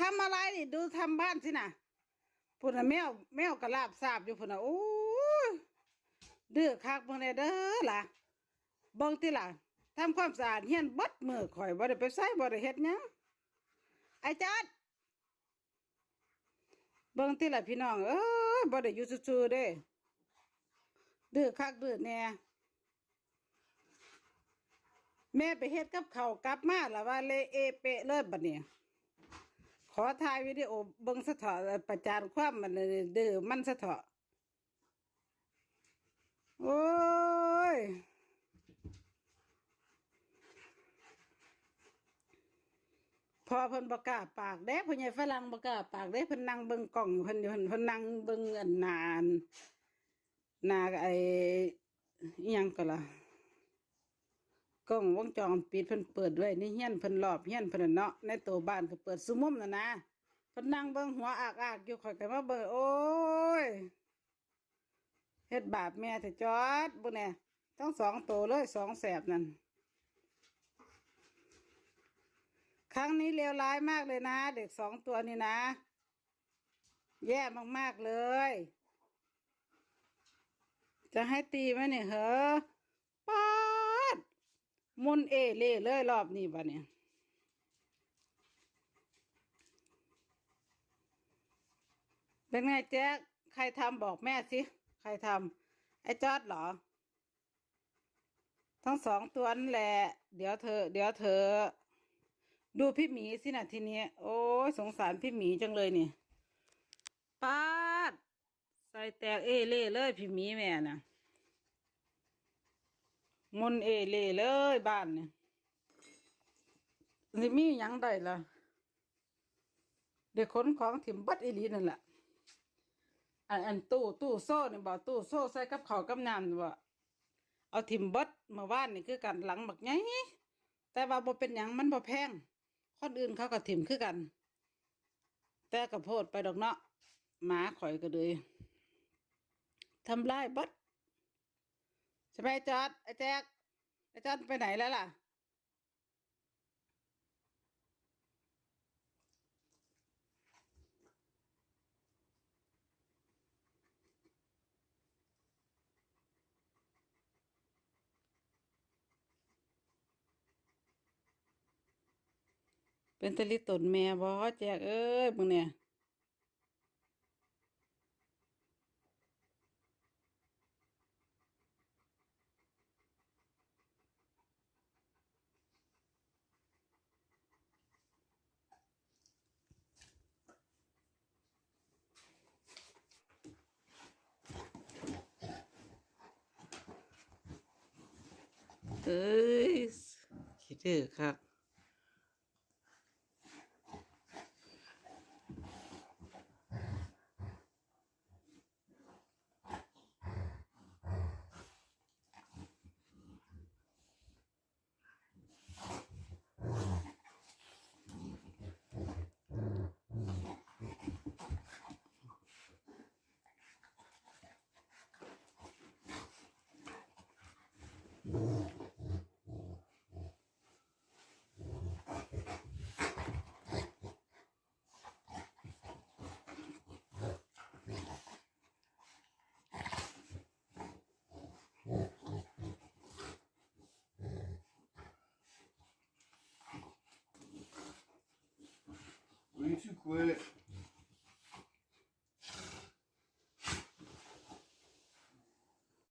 ทำอะไรนี่ดูทำบ้านสินะพุ่นน่ะแมวแมวกระลาบสาบอยู่พุ่นน่ะโอ้ยดื้อคักเบิ่งได้เด้อล่ะเบิ่งติล่ะทำความสะอาดเฮียนบดมือข่อยบ่ได้ไปใส่บ่ได้เฮ็ดหยังไอ้จัดเบิ่งติล่ะพี่น้องเอ้ยบ่ได้อยู่ซื่อๆเด้ดื้อคักดื้อแน่แม่ไปเฮ็ดกับเขากลับมาล้วว่าเละเอเปะเลยบัดนี้ข อถ่ายวิดีโอเบิ่งสะเถาะประจานความมันเดื้อมันสะเถาะโอ้ยพอเพิ่นบกล้าปากเด้พ่อใหญ่ฝรั่งบ่กล้าปากเด้เพิ่นนั่งเบิ่งกล้องเพิ่นอยู่เพิ่นเพิ่นนั่งเบิ่งอันนานนาไอ้ยังก็ล่ะ กล้องวงจรปิดเพิ่นเปิดไว้ในเฮียนเพิ่นรอบเฮียนเพิ่นน่ะเนาะในตัวบ้านก็เปิดซุมุมน่ะนะเพิ่นนั่งเบิ่งหัวอากๆอยู่ข่อยก็มาเบิ่งโอ้ยเฮ็ดบาปแม่แต่จอดบ่แน่ทั้งสองตัวเลยสองแสบนั่นครั้งนี้เลวร้ายมากเลยนะ เด็กสองตัวนี่นะ แย่มากๆเลย จะให้ตีไหมเนี่ยเหรอ มุนเอเล่เลยรอบนี้บะเนี่ยเป็นไงแจ๊คใครทำบอกแม่สิ ใครทำไอ้จอดเหรอ ทั้งสองตัวนั่นแหละ เดี๋ยวเธอ เดี๋ยวเธอ ดูพี่หมีสินะทีเนี้ยโอ้ยสงสารพี่หมีจังเลยนี่ป้าด ใส่แตกเอเล่เลยพี่หมีแม่น่ะ มนเอเลเลยบ้านเนี่ยนี่มียังได้ล่ะเด็กขนของถิ่มบัดอีลีนั่นแหละอันอันตู้ตู้โซ่เนี่ยบอกตู้โซ่ใส่กับข้าวกับน้ำนี่บ่เอาถิ่มบัดเมื่อวานนี่คือกันหลังบักไงแต่ว่าบ่เป็นหยังมันบ่แพงคนอื่นเขาก็ถิ่มคือกัน แต่กระโพดไปดอกเนาะหมาข่อยก็เลยทำลายบัด ช่ไหมจอดไอ้แจ๊กไอ้จอดไปไหนแล้วล่ะ เป็นตะลิตนแม่บ่แจกเอ้ยมึงเนี่ย เอ้ยคิดถึงครับ küçük böyle